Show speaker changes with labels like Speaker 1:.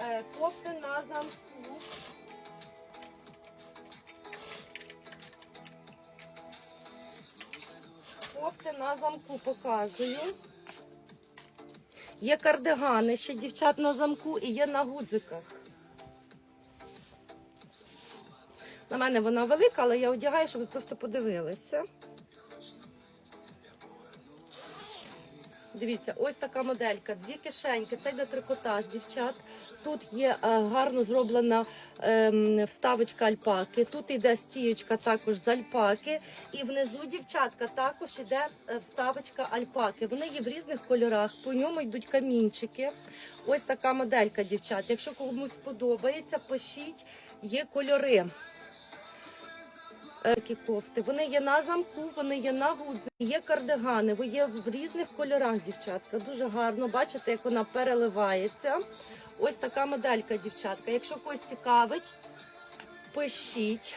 Speaker 1: Е, Кофти на замку. Кофти на замку показую. Є кардигани ще дівчат на замку і є на гудзиках. На мене вона велика, але я одягаю, щоб ви просто подивилися. Дивіться, ось така моделька, дві кишеньки. Це йде трикотаж, дівчат. Тут є е, гарно зроблена ем, вставочка альпаки. Тут йде стіючка також з альпаки. І внизу, дівчатка, також йде е, вставочка альпаки. Вони є в різних кольорах. По ньому йдуть камінчики. Ось така моделька, дівчат. Якщо комусь подобається, пишіть, є кольори. Такі кофти. Вони є на замку, вони є на гудзі, є кардигани, ви є в різних кольорах, дівчатка. Дуже гарно. Бачите, як вона переливається. Ось така моделька, дівчатка. Якщо когось цікавить, пишіть.